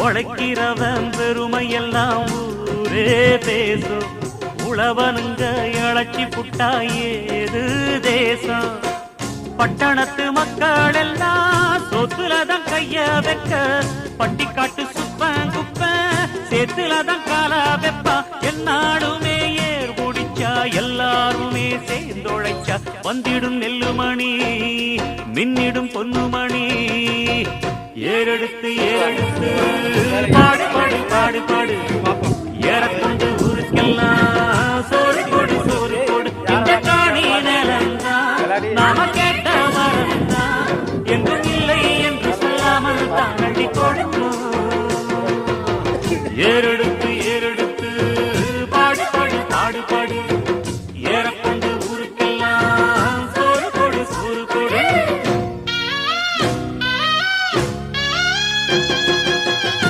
உழைக்கிறவன் பெருமையெல்லாம் ஊரே பேசும் உழவனுங்க இழச்சி புட்டா ஏது தேசம். பட்டணத்து மக்கள் எல்லாம் சொத்துலதான் கைய வைக்க. பட்டிக்காட்டு சுப்ப குப்ப சேத்துலதான் கால வெப்பா. என்னாடுமே ஏர் முடிச்சா எல்லாருமே சேர்ந்தொழைச்சா. வந்திடும் நெல்லுமணி மின்னிடும் பொன்னுமணி. ஏறெடுத்து ஏறெடுத்து. பாடு பாடு பாடு பாடு. ஏறக்கொண்டு ஊருக்கெல்லாம் சோறு கொடு சோறு கொடு இந்த காணி நிலந்தான் நாம கேட்ட வரந்தான் என்றும் இல்லை என்று சொல்லாமல் தான் அள்ளி கொடுக்கும். ஏறு